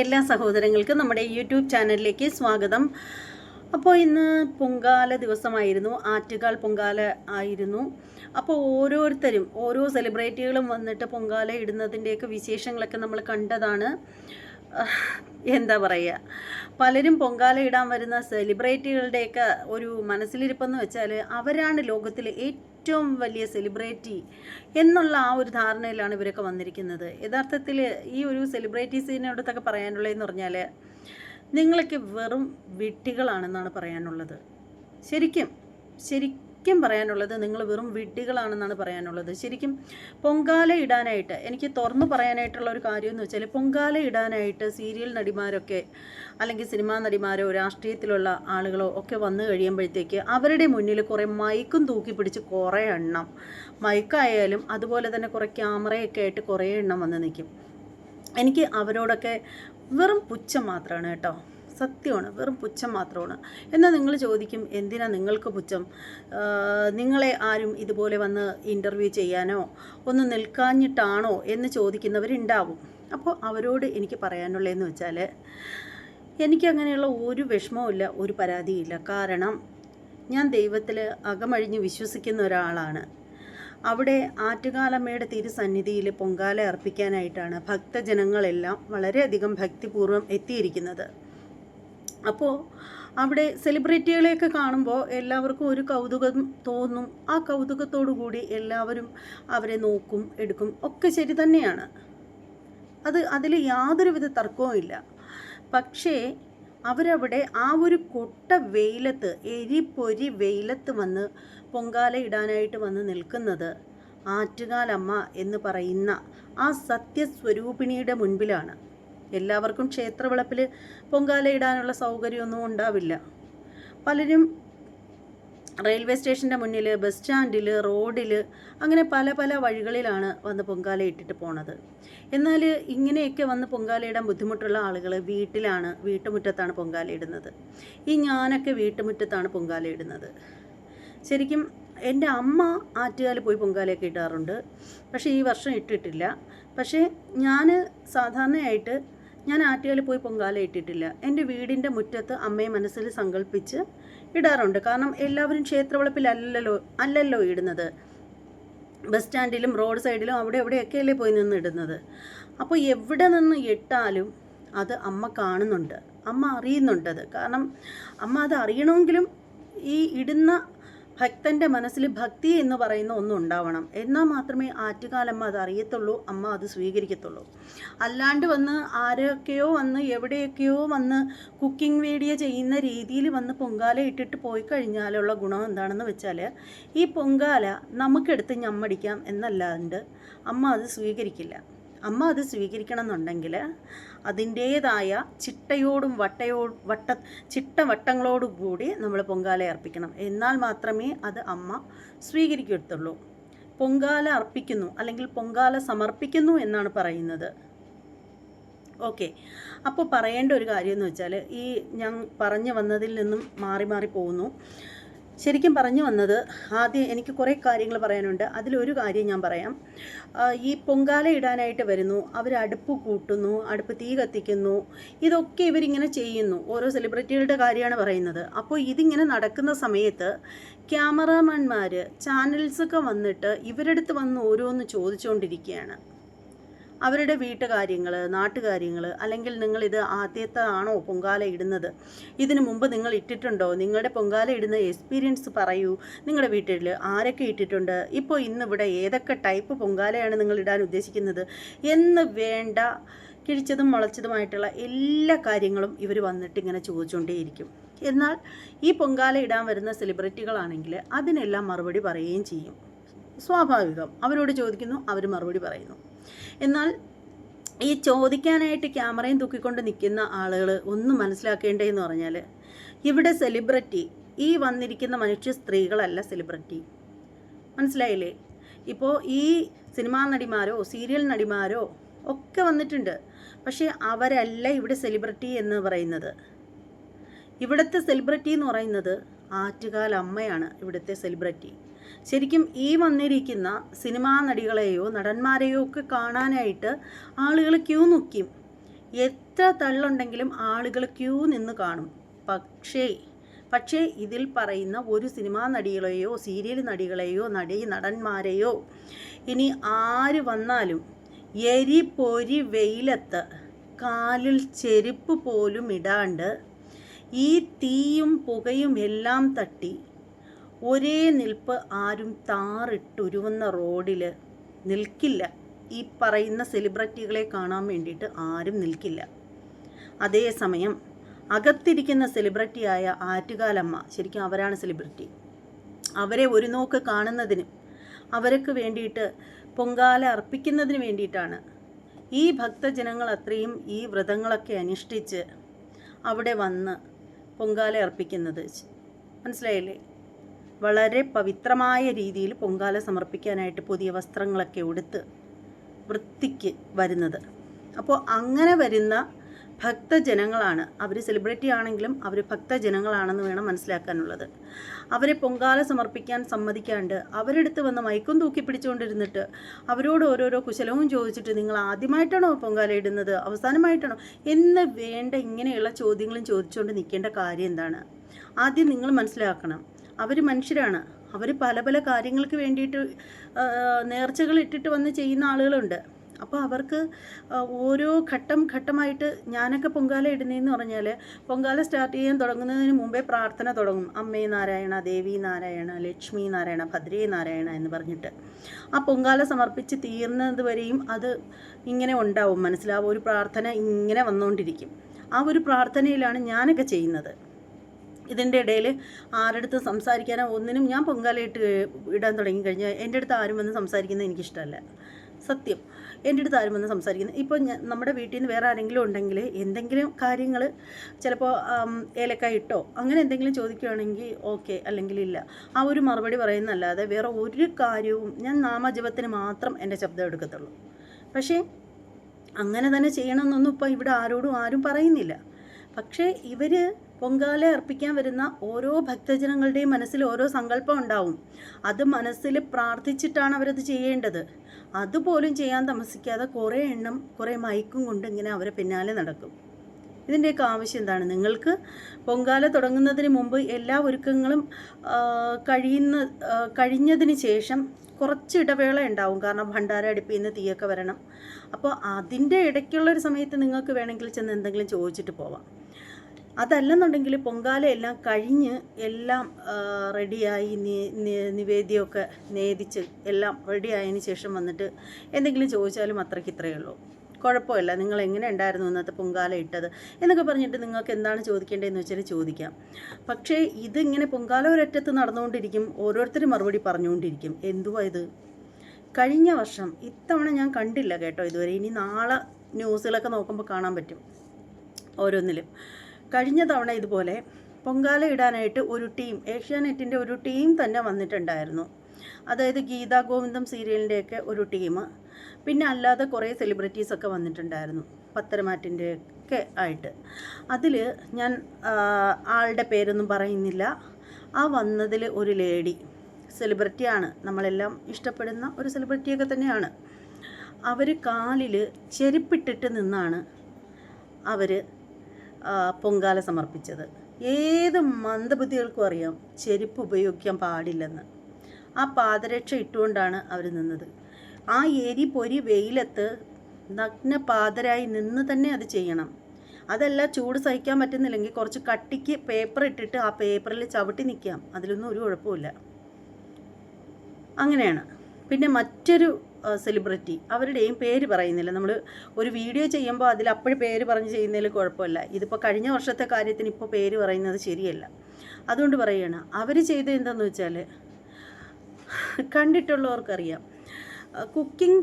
എല്ലാ സഹോദരങ്ങൾക്കും നമ്മുടെ യൂട്യൂബ് ചാനലിലേക്ക് സ്വാഗതം. അപ്പോൾ ഇന്ന് പൊങ്കാല ദിവസമായിരുന്നു ആറ്റുകാൽ പൊങ്കാല ആയിരുന്നു. അപ്പോൾ ഓരോരുത്തരും ഓരോ സെലിബ്രിറ്റികളും വന്നിട്ട് പൊങ്കാല ഇടുന്നതിന്റെയൊക്കെ വിശേഷങ്ങളൊക്കെ നമ്മൾ കണ്ടതാണ്. എന്താ പറയുക? പലരും പൊങ്കാല ഇടാൻ വരുന്ന സെലിബ്രിറ്റികളുടെയൊക്കെ ഒരു മനസ്സിലിരിപ്പെന്ന് വെച്ചാൽ അവരാണ് ലോകത്തിലെ ഏറ്റവും വലിയ സെലിബ്രിറ്റി എന്നുള്ള ആ ഒരു ധാരണയിലാണ് ഇവരൊക്കെ വന്നിരിക്കുന്നത്. യഥാർത്ഥത്തിൽ ഈ ഒരു സെലിബ്രിറ്റീസിനോടത്തൊക്കെ പറയാനുള്ളതെന്ന് പറഞ്ഞാൽ നിങ്ങളൊക്കെ വെറും വിട്ടികളാണെന്നാണ് പറയാനുള്ളത്. ശരിക്കും ശരിക്കും പറയാനുള്ളത് നിങ്ങൾ വെറും വിഡ്ഢികളാണെന്നാണ് പറയാനുള്ളത്. ശരിക്കും പൊങ്കാല ഇടാനായിട്ട് എനിക്ക് തുറന്നു പറയാനായിട്ടുള്ള ഒരു കാര്യം എന്ന് വെച്ചാൽ പൊങ്കാല ഇടാനായിട്ട് സീരിയൽ നടിമാരൊക്കെ അല്ലെങ്കിൽ സിനിമാ നടിമാരോ രാഷ്ട്രീയത്തിലുള്ള ആളുകളോ ഒക്കെ വന്നു കഴിയുമ്പോഴത്തേക്ക് അവരുടെ മുന്നിൽ കുറേ മൈക്കും തൂക്കി പിടിച്ച് കുറേ എണ്ണം മൈക്കായാലും അതുപോലെ തന്നെ കുറേ ക്യാമറയൊക്കെ ആയിട്ട് കുറേ എണ്ണം വന്ന് നിൽക്കും എനിക്ക് അവരോടൊക്കെ വെറും പുച്ഛം മാത്രമാണ് കേട്ടോ. സത്യമാണ് വെറും പുച്ഛം മാത്രമാണ്. എന്നാൽ നിങ്ങൾ ചോദിക്കും എന്തിനാ നിങ്ങൾക്ക് പുച്ഛം? നിങ്ങളെ ആരും ഇതുപോലെ വന്ന് ഇന്റർവ്യൂ ചെയ്യാനോ ഒന്ന് നിൽക്കാഞ്ഞിട്ടാണോ എന്ന് ചോദിക്കുന്നവരുണ്ടാവും. അപ്പോൾ അവരോട് എനിക്ക് പറയാനുള്ളതെന്ന് വെച്ചാൽ എനിക്കങ്ങനെയുള്ള ഒരു വിഷമവുമില്ല ഒരു പരാതിയില്ല കാരണം ഞാൻ ദൈവത്തിൽ അകമഴിഞ്ഞ് വിശ്വസിക്കുന്ന ഒരാളാണ്. അവിടെ ആറ്റുകാലമ്മയുടെ തിരുസന്നിധിയിൽ പൊങ്കാല അർപ്പിക്കാനായിട്ടാണ് ഭക്തജനങ്ങളെല്ലാം വളരെയധികം ഭക്തിപൂർവം എത്തിയിരിക്കുന്നത്. അപ്പോൾ അവിടെ സെലിബ്രിറ്റികളെയൊക്കെ കാണുമ്പോൾ എല്ലാവർക്കും ഒരു കൗതുകം തോന്നും. ആ കൗതുകത്തോടു കൂടി എല്ലാവരും അവരെ നോക്കും എടുക്കും ഒക്കെ ശരി തന്നെയാണ്. അത് അതിൽ യാതൊരുവിധ തർക്കവും ഇല്ല. പക്ഷേ അവരവിടെ ആ ഒരു കൊട്ട വെയിലത്ത് എരിപ്പൊരി വെയിലത്ത് വന്ന് പൊങ്കാല ഇടാനായിട്ട് വന്ന് നിൽക്കുന്നത് ആറ്റുകാലമ്മ എന്ന് പറയുന്ന ആ സത്യസ്വരൂപിണിയുടെ മുൻപിലാണ്. എല്ലാവർക്കും ക്ഷേത്രവിളപ്പിൽ പൊങ്കാല ഇടാനുള്ള സൗകര്യമൊന്നും ഉണ്ടാവില്ല. പലരും റെയിൽവേ സ്റ്റേഷന്റെ മുന്നിൽ ബസ് സ്റ്റാൻഡിൽ റോഡിൽ അങ്ങനെ പല പല വഴികളിലാണ് വന്ന് പൊങ്കാല ഇട്ടിട്ട് പോണത്. എന്നാൽ ഇങ്ങനെയൊക്കെ വന്ന് പൊങ്കാലയിടാൻ ബുദ്ധിമുട്ടുള്ള ആളുകൾ വീട്ടിലാണ് വീട്ടുമുറ്റത്താണ് പൊങ്കാല ഇടുന്നത്. ഈ ഞാനൊക്കെ വീട്ടുമുറ്റത്താണ് പൊങ്കാല ഇടുന്നത്. ശരിക്കും എന്റെ അമ്മ ആറ്റുകാൽ പോയി പൊങ്കാലയൊക്കെ ഇടാറുണ്ട്. പക്ഷേ ഈ വർഷം ഇട്ടിട്ടില്ല. പക്ഷേ ഞാൻ സാധാരണയായിട്ട് ഞാൻ ആറ്റുകാലിൽ പോയി പൊങ്കാല ഇട്ടിട്ടില്ല. എന്റെ വീടിന്റെ മുറ്റത്ത് അമ്മയെ മനസ്സിൽ സങ്കല്പിച്ച് ഇടാറുണ്ട്. കാരണം എല്ലാവരും ക്ഷേത്രവളപ്പിലല്ലല്ലോ അല്ലല്ലോ ഇടുന്നത്. ബസ് സ്റ്റാൻഡിലും റോഡ് സൈഡിലും അവിടെ എവിടെയൊക്കെയല്ലേ പോയി നിന്ന് ഇടുന്നത്. അപ്പോൾ എവിടെ നിന്ന് ഇട്ടാലും അത് അമ്മ കാണുന്നുണ്ട്. അമ്മ അറിയുന്നുണ്ടത് കാരണം അമ്മ അത് അറിയണമെങ്കിലും ഈ ഇടുന്ന ഭക്തന്റെ മനസ്സിൽ ഭക്തി എന്ന് പറയുന്ന ഒന്നും ഉണ്ടാവണം. എന്നാൽ മാത്രമേ ആറ്റുകാലമ്മ അത് അറിയത്തുള്ളൂ അമ്മ അത് സ്വീകരിക്കത്തുള്ളൂ. അല്ലാണ്ട് വന്ന് ആരൊക്കെയോ വന്ന് എവിടെയൊക്കെയോ വന്ന് കുക്കിംഗ് വീഡിയോ ചെയ്യുന്ന രീതിയിൽ വന്ന് പൊങ്കാല ഇട്ടിട്ട് പോയി കഴിഞ്ഞാലുള്ള ഗുണം എന്താണെന്ന് വെച്ചാൽ ഈ പൊങ്കാല നമുക്കെടുത്ത് ഞമ്മടിക്കാം എന്നല്ലാണ്ട് അമ്മ അത് സ്വീകരിക്കില്ല. അമ്മ അത് സ്വീകരിക്കണം എന്നുണ്ടെങ്കിൽ അതിന്റേതായ ചിട്ടയോടും വട്ടയോ വട്ട ചിട്ട വട്ടങ്ങളോടും കൂടി നമ്മൾ പൊങ്കാല അർപ്പിക്കണം. എന്നാൽ മാത്രമേ അത് അമ്മ സ്വീകരിക്കത്തുള്ളൂ. പൊങ്കാല അർപ്പിക്കുന്നു അല്ലെങ്കിൽ പൊങ്കാല സമർപ്പിക്കുന്നു എന്നാണ് പറയുന്നത്. ഓക്കെ. അപ്പോൾ പറയേണ്ട ഒരു കാര്യം എന്ന് വെച്ചാൽ ഈ ഞാൻ പറഞ്ഞു വന്നതിൽ നിന്നും മാറി മാറി പോകുന്നു. ശരിക്കും പറഞ്ഞു വന്നത് ആദ്യം എനിക്ക് കുറേ കാര്യങ്ങൾ പറയാനുണ്ട്. അതിലൊരു കാര്യം ഞാൻ പറയാം. ഈ പൊങ്കാല ഇടാനായിട്ട് വരുന്നു. അവർ അടുപ്പ് കൂട്ടുന്നു അടുപ്പ് തീ കത്തിക്കുന്നു. ഇതൊക്കെ ഇവരിങ്ങനെ ചെയ്യുന്നു. ഓരോ സെലിബ്രിറ്റികളുടെ കാര്യമാണ് പറയുന്നത്. അപ്പോൾ ഇതിങ്ങനെ നടക്കുന്ന സമയത്ത് ക്യാമറാമാൻമാർ ചാനൽസൊക്കെ വന്നിട്ട് ഇവരടുത്ത് വന്ന് ഓരോന്ന് ചോദിച്ചുകൊണ്ടിരിക്കുകയാണ്. അവരുടെ വീട്ടുകാര്യങ്ങൾ നാട്ടുകാര്യങ്ങൾ അല്ലെങ്കിൽ നിങ്ങൾ ഇത് ആദ്യത്തതാണോ പൊങ്കാല ഇടുന്നത്? ഇതിനു മുമ്പ് നിങ്ങൾ ഇട്ടിട്ടുണ്ടോ? നിങ്ങളുടെ പൊങ്കാല ഇടുന്ന എക്സ്പീരിയൻസ് പറയൂ. നിങ്ങളുടെ വീട്ടിൽ ആരൊക്കെ ഇട്ടിട്ടുണ്ട്? ഇപ്പോൾ ഇന്നിവിടെ ഏതൊക്കെ ടൈപ്പ് പൊങ്കാലയാണ് നിങ്ങൾ ഇടാൻ ഉദ്ദേശിക്കുന്നത്? എന്ന് വേണ്ട കിഴിച്ചതും മുളച്ചതുമായിട്ടുള്ള എല്ലാ കാര്യങ്ങളും ഇവർ വന്നിട്ട് ഇങ്ങനെ ചോദിച്ചുകൊണ്ടേയിരിക്കും എന്നാൽ ഈ പൊങ്കാല ഇടാൻ വരുന്ന സെലിബ്രിറ്റികളാണെങ്കിൽ അതിനെല്ലാം മറുപടി പറയുകയും ചെയ്യും. സ്വാഭാവികം. അവരോട് ചോദിക്കുന്നു അവർ മറുപടി പറയുന്നു. എന്നാൽ ഈ ചോദിക്കാനായിട്ട് ക്യാമറയും തൂക്കിക്കൊണ്ട് നിൽക്കുന്ന ആളുകൾ ഒന്ന് മനസ്സിലാക്കേണ്ടതെന്ന് പറഞ്ഞാൽ ഇവിടെ സെലിബ്രിറ്റി ഈ വന്നിരിക്കുന്ന മനുഷ്യ സ്ത്രീകളല്ല സെലിബ്രിറ്റി. മനസ്സിലായില്ലേ? ഇപ്പോൾ ഈ സിനിമാ നടിമാരോ സീരിയൽ നടിമാരോ ഒക്കെ വന്നിട്ടുണ്ട്. പക്ഷേ അവരല്ല ഇവിടെ സെലിബ്രിറ്റി എന്ന് പറയുന്നത്. ഇവിടുത്തെ സെലിബ്രിറ്റി എന്ന് പറയുന്നത് ആറ്റുകാൽ അമ്മയാണ് ഇവിടുത്തെ സെലിബ്രിറ്റി. ശരിക്കും ഈ വന്നിരിക്കുന്ന സിനിമാ നടികളെയോ നടന്മാരെയോ ഒക്കെ കാണാനായിട്ട് ആളുകൾ ക്യൂ നിൽക്കും എത്ര തള്ളുണ്ടെങ്കിലും ആളുകൾ ക്യൂ നിന്ന് കാണും. പക്ഷേ പക്ഷേ ഇതിൽ പറയുന്ന ഒരു സിനിമാ നടികളെയോ സീരിയൽ നടികളെയോ നടി നടന്മാരെയോ ഇനി ആര് വന്നാലും എരി പൊരി വെയിലത്ത് കാലിൽ ചെരുപ്പ് പോലും ഇടാണ്ട് ഈ തീയും പുകയും എല്ലാം തട്ടി ഒരേ നിൽപ്പ് ആരും താറിട്ടുരുവുന്ന റോഡിൽ നിൽക്കില്ല. ഈ പറയുന്ന സെലിബ്രിറ്റികളെ കാണാൻ വേണ്ടിയിട്ട് ആരും നിൽക്കില്ല. അതേസമയം അകത്തിരിക്കുന്ന സെലിബ്രിറ്റിയായ ആറ്റുകാലമ്മ ശരിക്കും അവരാണ് സെലിബ്രിറ്റി. അവരെ ഒരു നോക്ക് കാണുന്നതിന് അവർക്ക് വേണ്ടിയിട്ട് പൊങ്കാല അർപ്പിക്കുന്നതിന് വേണ്ടിയിട്ടാണ് ഈ ഭക്തജനങ്ങൾ അത്രയും ഈ വ്രതങ്ങളൊക്കെ അനുഷ്ഠിച്ച് അവിടെ വന്ന് പൊങ്കാല അർപ്പിക്കുന്നത്. മനസ്സിലായില്ലേ? വളരെ പവിത്രമായ രീതിയിൽ പൊങ്കാല സമർപ്പിക്കാനായിട്ട് പുതിയ വസ്ത്രങ്ങളൊക്കെ ഉടുത്ത് വൃത്തിക്ക് വരുന്നത്. അപ്പോൾ അങ്ങനെ വരുന്ന ഭക്തജനങ്ങളാണ്. അവർ സെലിബ്രിറ്റി ആണെങ്കിലും അവർ ഭക്തജനങ്ങളാണെന്ന് വേണം മനസ്സിലാക്കാനുള്ളത്. അവരെ പൊങ്കാല സമർപ്പിക്കാൻ സമ്മതിക്കാണ്ട് അവരെടുത്ത് വന്ന് മൈക്കും തൂക്കി പിടിച്ചുകൊണ്ടിരുന്നിട്ട് അവരോട് ഓരോരോ കുശലവും ചോദിച്ചിട്ട് നിങ്ങൾ ആദ്യമായിട്ടാണോ പൊങ്കാല ഇടുന്നത്? അവസാനമായിട്ടാണോ? എന്ന് വേണ്ട ഇങ്ങനെയുള്ള ചോദ്യങ്ങളും ചോദിച്ചുകൊണ്ട് നിൽക്കേണ്ട കാര്യം എന്താണ്? ആദ്യം നിങ്ങൾ മനസ്സിലാക്കണം. അവർ മനുഷ്യരാണ്. അവർ പല പല കാര്യങ്ങൾക്ക് വേണ്ടിയിട്ട് നേർച്ചകൾ ഇട്ടിട്ട് വന്ന് ചെയ്യുന്ന ആളുകളുണ്ട്. അപ്പോൾ അവർക്ക് ഓരോ ഘട്ടം ഘട്ടമായിട്ട് ഞാനൊക്കെ പൊങ്കാല ഇടുന്നതെന്ന് പറഞ്ഞാൽ പൊങ്കാല സ്റ്റാർട്ട് ചെയ്യാൻ തുടങ്ങുന്നതിന് മുമ്പേ പ്രാർത്ഥന തുടങ്ങും. അമ്മേ നാരായണ ദേവി നാരായണ ലക്ഷ്മി നാരായണ ഭദ്രേ നാരായണ എന്ന് പറഞ്ഞിട്ട്. ആ പൊങ്കാല സമർപ്പിച്ച് തീർന്നത് വരെയും അത് ഇങ്ങനെ ഉണ്ടാവും. മനസ്സിലാവും. ഒരു പ്രാർത്ഥന ഇങ്ങനെ വന്നുകൊണ്ടിരിക്കും ആ ഒരു പ്രാർത്ഥനയിലാണ് ഞാനൊക്കെ ചെയ്യുന്നത്. ഇതിന്റെ ഇടയിൽ ആരടുത്ത് സംസാരിക്കാനോ ഒന്നിനും ഞാൻ പൊങ്കാലയിട്ട് ഇടാൻ തുടങ്ങി കഴിഞ്ഞാൽ എന്റെ അടുത്ത് ആരും വന്ന് സംസാരിക്കുന്നത് എനിക്കിഷ്ടമല്ല. സത്യം. എന്റെ അടുത്ത് ആരും വന്ന് സംസാരിക്കുന്നത് ഇപ്പോൾ നമ്മുടെ വീട്ടിൽ നിന്ന് വേറെ ആരെങ്കിലും ഉണ്ടെങ്കിൽ എന്തെങ്കിലും കാര്യങ്ങൾ ചിലപ്പോൾ ഏലക്കായ ഇട്ടോ അങ്ങനെ എന്തെങ്കിലും ചോദിക്കുകയാണെങ്കിൽ ഓക്കെ അല്ലെങ്കിൽ ഇല്ല. ആ ഒരു മറുപടി പറയുന്നല്ലാതെ വേറെ ഒരു കാര്യവും ഞാൻ നാമജപത്തിന് മാത്രം എന്റെ ശബ്ദം എടുക്കത്തുള്ളൂ. പക്ഷേ അങ്ങനെ തന്നെ ചെയ്യണമെന്നൊന്നും ഇപ്പോൾ ഇവിടെ ആരോടും ആരും പറയുന്നില്ല. പക്ഷേ ഇവർ പൊങ്കാല അർപ്പിക്കാൻ വരുന്ന ഓരോ ഭക്തജനങ്ങളുടെയും മനസ്സിൽ ഓരോ സങ്കല്പം ഉണ്ടാവും. അത് മനസ്സിൽ പ്രാർത്ഥിച്ചിട്ടാണ് അവരത് ചെയ്യേണ്ടത്. അതുപോലും ചെയ്യാൻ താമസിക്കാതെ കുറേ എണ്ണം കുറേ മയക്കും കൊണ്ട് ഇങ്ങനെ അവരെ പിന്നാലെ നടക്കും. ഇതിന്റെയൊക്കെ ആവശ്യം എന്താണ്? നിങ്ങൾക്ക് പൊങ്കാല തുടങ്ങുന്നതിന് മുമ്പ് എല്ലാ ഒരുക്കങ്ങളും കഴിയുന്ന കഴിഞ്ഞതിന് ശേഷം കുറച്ച് ഇടവേള ഉണ്ടാവും. കാരണം ഭണ്ഡാര അടുപ്പിൽ നിന്ന് തീയൊക്കെ വരണം. അപ്പോൾ അതിന്റെ ഇടയ്ക്കുള്ളൊരു സമയത്ത് നിങ്ങൾക്ക് വേണമെങ്കിൽ ചെന്ന് എന്തെങ്കിലും ചോദിച്ചിട്ട് പോവാം. അതല്ലെന്നുണ്ടെങ്കിൽ പൊങ്കാല എല്ലാം കഴിഞ്ഞ് എല്ലാം റെഡിയായി നിവേദ്യമൊക്കെ നേദിച്ച് എല്ലാം റെഡിയായതിന് ശേഷം വന്നിട്ട് എന്തെങ്കിലും ചോദിച്ചാലും അത്രയ്ക്ക് ഇത്രയേ ഉള്ളൂ. കുഴപ്പമില്ല. നിങ്ങൾ എങ്ങനെ ഉണ്ടായിരുന്നു ഇന്നത്തെ പൊങ്കാല ഇട്ടത് എന്നൊക്കെ പറഞ്ഞിട്ട് നിങ്ങൾക്ക് എന്താണ് ചോദിക്കേണ്ടതെന്ന് വെച്ചാൽ ചോദിക്കാം. പക്ഷേ ഇതിങ്ങനെ പൊങ്കാല ഒരറ്റത്ത് നടന്നുകൊണ്ടിരിക്കും ഓരോരുത്തരും മറുപടി പറഞ്ഞുകൊണ്ടിരിക്കും. എന്തുവാ ഇത്? കഴിഞ്ഞ വർഷം ഇത്തവണ ഞാൻ കണ്ടില്ല കേട്ടോ ഇതുവരെ. ഇനി നാളെ ന്യൂസുകളൊക്കെ നോക്കുമ്പോൾ കാണാൻ പറ്റും ഓരോന്നിലും. കഴിഞ്ഞ തവണ ഇതുപോലെ പൊങ്കാല ഇടാനായിട്ട് ഒരു ടീം ഏഷ്യാനെറ്റിന്റെ ഒരു ടീം തന്നെ വന്നിട്ടുണ്ടായിരുന്നു. അതായത് ഗീതാ ഗോവിന്ദം സീരിയലിന്റെയൊക്കെ ഒരു ടീം. പിന്നെ അല്ലാതെ കുറേ സെലിബ്രിറ്റീസൊക്കെ വന്നിട്ടുണ്ടായിരുന്നു പത്തരമാറ്റിന്റെ ഒക്കെ ആയിട്ട്. അതിൽ ഞാൻ ആളുടെ പേരൊന്നും പറയുന്നില്ല. ആ വന്നതിൽ ഒരു ലേഡി സെലിബ്രിറ്റിയാണ് നമ്മളെല്ലാം ഇഷ്ടപ്പെടുന്ന ഒരു സെലിബ്രിറ്റിയൊക്കെ തന്നെയാണ്. അവർ കാലിൽ ചെരുപ്പിട്ടിട്ട് നിന്നാണ് അവർ പൊങ്കാല സമർപ്പിച്ചത്. ഏത് മന്ദബുദ്ധികൾക്കും അറിയാം ചെരുപ്പ് ഉപയോഗിക്കാൻ പാടില്ലെന്ന്. ആ പാദരക്ഷ ഇട്ടുകൊണ്ടാണ് അവർ നിന്നത്. ആ എരി പൊരി വെയിലത്ത് നഗ്ന പാതരായി നിന്ന് തന്നെ അത് ചെയ്യണം. അതല്ല ചൂട് സഹിക്കാൻ പറ്റുന്നില്ലെങ്കിൽ കുറച്ച് കട്ടിക്ക് പേപ്പർ ഇട്ടിട്ട് ആ പേപ്പറിൽ ചവിട്ടി നിൽക്കാം അതിലൊന്നും ഒരു കുഴപ്പമില്ല അങ്ങനെയാണ്. പിന്നെ മറ്റൊരു സെലിബ്രിറ്റി അവരുടെയും പേര് പറയുന്നില്ല. നമ്മൾ ഒരു വീഡിയോ ചെയ്യുമ്പോൾ അതിൽ അപ്പോഴും പേര് പറഞ്ഞ് ചെയ്യുന്നതിൽ കുഴപ്പമില്ല. ഇതിപ്പോൾ കഴിഞ്ഞ വർഷത്തെ കാര്യത്തിന് ഇപ്പോൾ പേര് പറയുന്നത് ശരിയല്ല. അതുകൊണ്ട് പറയുകയാണ് അവർ ചെയ്തത് എന്താണെന്ന് വെച്ചാൽ കണ്ടിട്ടുള്ളവർക്കറിയാം. കുക്കിംഗ്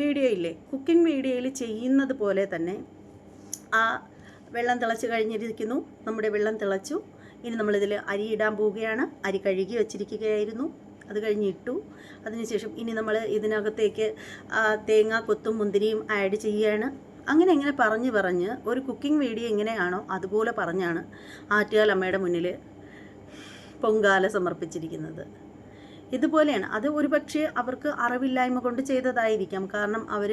വീഡിയോ ഇല്ലേ? കുക്കിംഗ് വീഡിയോയിൽ ചെയ്യുന്നത് പോലെ തന്നെ ആ വെള്ളം തിളച്ച് കഴിഞ്ഞിരിക്കുന്നു. നമ്മുടെ വെള്ളം തിളച്ചു. ഇനി നമ്മളിതിൽ അരി ഇടാൻ പോവുകയാണ്. അരി കഴുകി വച്ചിരിക്കുകയായിരുന്നു. അത് കഴിഞ്ഞ് ഇട്ടു. അതിനുശേഷം ഇനി നമ്മൾ ഇതിനകത്തേക്ക് തേങ്ങ കൊത്തും മുന്തിരിയും ആഡ് ചെയ്യുകയാണ് അങ്ങനെ ഇങ്ങനെ പറഞ്ഞ് പറഞ്ഞ് ഒരു കുക്കിംഗ് വീഡിയോ എങ്ങനെയാണോ അതുപോലെ പറഞ്ഞാണ് ആറ്റുകാൽ അമ്മയുടെ മുന്നിൽ പൊങ്കാല സമർപ്പിച്ചിരിക്കുന്നത്. ഇതുപോലെയാണ്. അത് ഒരുപക്ഷെ അവർക്ക് അറിവില്ലായ്മ കൊണ്ട് ചെയ്തതായിരിക്കാം. കാരണം അവർ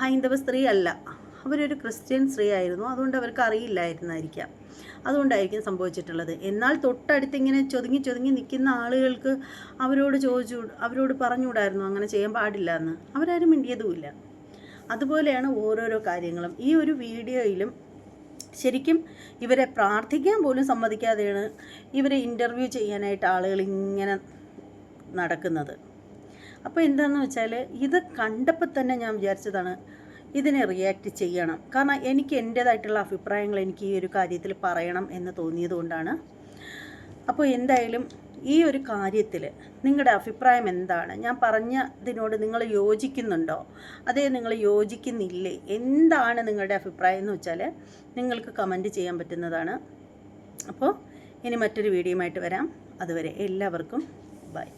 ഹൈന്ദവ സ്ത്രീ അല്ല. അവരൊരു ക്രിസ്ത്യൻ സ്ത്രീ ആയിരുന്നു. അതുകൊണ്ട് അവർക്ക് അറിയില്ലായിരുന്നായിരിക്കാം. അതുകൊണ്ടായിരിക്കും സംഭവിച്ചിട്ടുള്ളത്. എന്നാൽ തൊട്ടടുത്ത് ഇങ്ങനെ ചൊതുങ്ങി ചൊതുങ്ങി നിൽക്കുന്ന ആളുകൾക്ക് അവരോട് ചോദിച്ചു അവരോട് പറഞ്ഞുകൂടായിരുന്നു അങ്ങനെ ചെയ്യാൻ പാടില്ല എന്ന് അവരാരും മിണ്ടിയതുമില്ല. അതുപോലെയാണ് ഓരോരോ കാര്യങ്ങളും. ഈ ഒരു വീഡിയോയിലും ശരിക്കും ഇവരെ പ്രാർത്ഥിക്കാൻ പോലും സമ്മതിക്കാതെയാണ് ഇവരെ ഇന്റർവ്യൂ ചെയ്യാനായിട്ട് ആളുകൾ ഇങ്ങനെ നടക്കുന്നത്. അപ്പോൾ എന്താണെന്ന് വെച്ചാൽ ഇത് കണ്ടപ്പോൾ തന്നെ ഞാൻ വിചാരിച്ചതാണ് ഇതിനെ റിയാക്ട് ചെയ്യണം. കാരണം എനിക്ക് എന്റേതായിട്ടുള്ള അഭിപ്രായങ്ങൾ എനിക്ക് ഈ ഒരു കാര്യത്തിൽ പറയണം എന്ന് തോന്നിയതുകൊണ്ടാണ് അപ്പോൾ എന്തായാലും ഈ ഒരു കാര്യത്തിൽ നിങ്ങളുടെ അഭിപ്രായം എന്താണ്? ഞാൻ പറഞ്ഞതിനോട് നിങ്ങൾ യോജിക്കുന്നുണ്ടോ? അതേ നിങ്ങൾ യോജിക്കുന്നില്ലേ? എന്താണ് നിങ്ങളുടെ അഭിപ്രായം എന്ന് വെച്ചാൽ നിങ്ങൾക്ക് കമന്റ് ചെയ്യാൻ പറ്റുന്നതാണ്. അപ്പോൾ ഇനി മറ്റൊരു വീഡിയോ ആയിട്ട് വരാം. അതുവരെ എല്ലാവർക്കും ബൈ